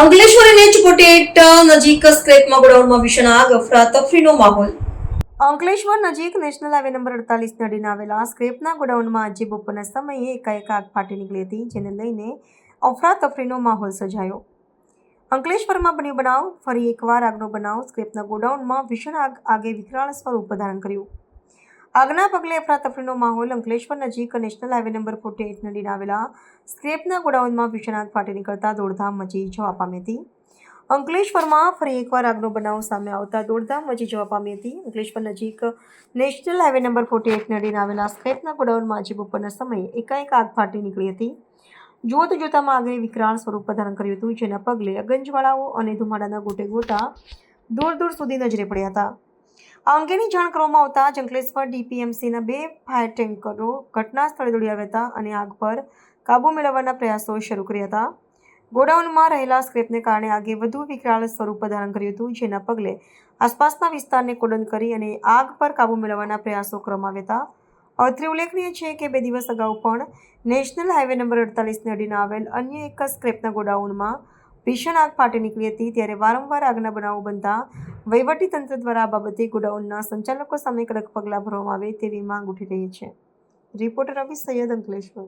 અંકલેશ્વર અને ચુપોટેટ નજીક સ્ક્રેપમાં ગોડાઉનમાં ભીષણ આગ, અફરાતફરીનો માહોલ. અંકલેશ્વર નજીક નેશનલ હાઈવે નંબર અડતાલીસ નડીને આવેલા સ્ક્રેપના ગોડાઉનમાં આજે બપોરના સમયે એકાએક આગ ફાટી નીકળી હતી, જેને લઈને અફરાતફરીનો માહોલ સર્જાયો. અંકલેશ્વરમાં બન્યો બનાવ. ફરી એકવાર આગનો બનાવ. સ્ક્રેપના ગોડાઉનમાં ભીષણ આગ, આગે વિકરાળ સ્વરૂપ ધારણ કર્યું. આગના પગલે અફરાતફરીનો માહોલ અંકલેશ્વર નજીક national highway number forty eight નડીને આવેલા સ્ક્રેપના ગોડાઉનમાં વિશ્વનાથ ફાટી નીકળતા દોડધામ મચી જવા પામી હતી. અંકલેશ્વરમાં ફરી એકવાર આગનો બનાવ સામે આવતા દોડધામ મચી જવા પામી હતી. અંકલેશ્વર નજીક national highway number forty eight નડીને આવેલા સ્ક્રેપના ગોડાઉનમાં આજે બપોરના સમયે એકાએક આગ ફાટી નીકળી હતી. જોત જોતામાં આગે વિકરાળ સ્વરૂપ ધારણ કર્યું હતું, જેના પગલે અગંજવાળાઓ અને ધુમાડાના ગોટે ગોટા દૂર દૂર સુધી નજરે પડ્યા હતા. આ અંગેની જાણ કરવામાં આવતા જંકલેશ્વર ડીપીએમસીના બે ફાયર ટેન્કરો ઘટના સ્થળે દોડી આવ્યા હતા અને આગ પર કાબૂ મેળવવાના પ્રયાસો શરૂ કર્યા હતા. ગોડાઉનમાં રહેલા સ્ક્રેપને કારણે આગે વધુ વિકરાળ સ્વરૂપ ધારણ કર્યું હતું, જેના પગલે આસપાસના વિસ્તારને કોડન કરી અને આગ પર કાબૂ મેળવવાના પ્રયાસો કરવામાં આવ્યા હતા. અત્રે ઉલ્લેખનીય છે કે બે દિવસ અગાઉ પણ નેશનલ હાઈવે નંબર અડતાલીસને અડીને આવેલ અન્ય એક સ્ક્રેપના ગોડાઉનમાં ભીષણ આગ ફાટી નીકળી હતી ત્યારે વારંવાર આગના બનાવો બનતા તંત્ર દ્વારા આ બાબતે ગોડાઉનના સંચાલકો સામે કડક પગલાં ભરવામાં આવે તેવી માંગ ઉઠી રહી છે. રિપોર્ટર રવિ સૈયદ અંકલેશ્વર.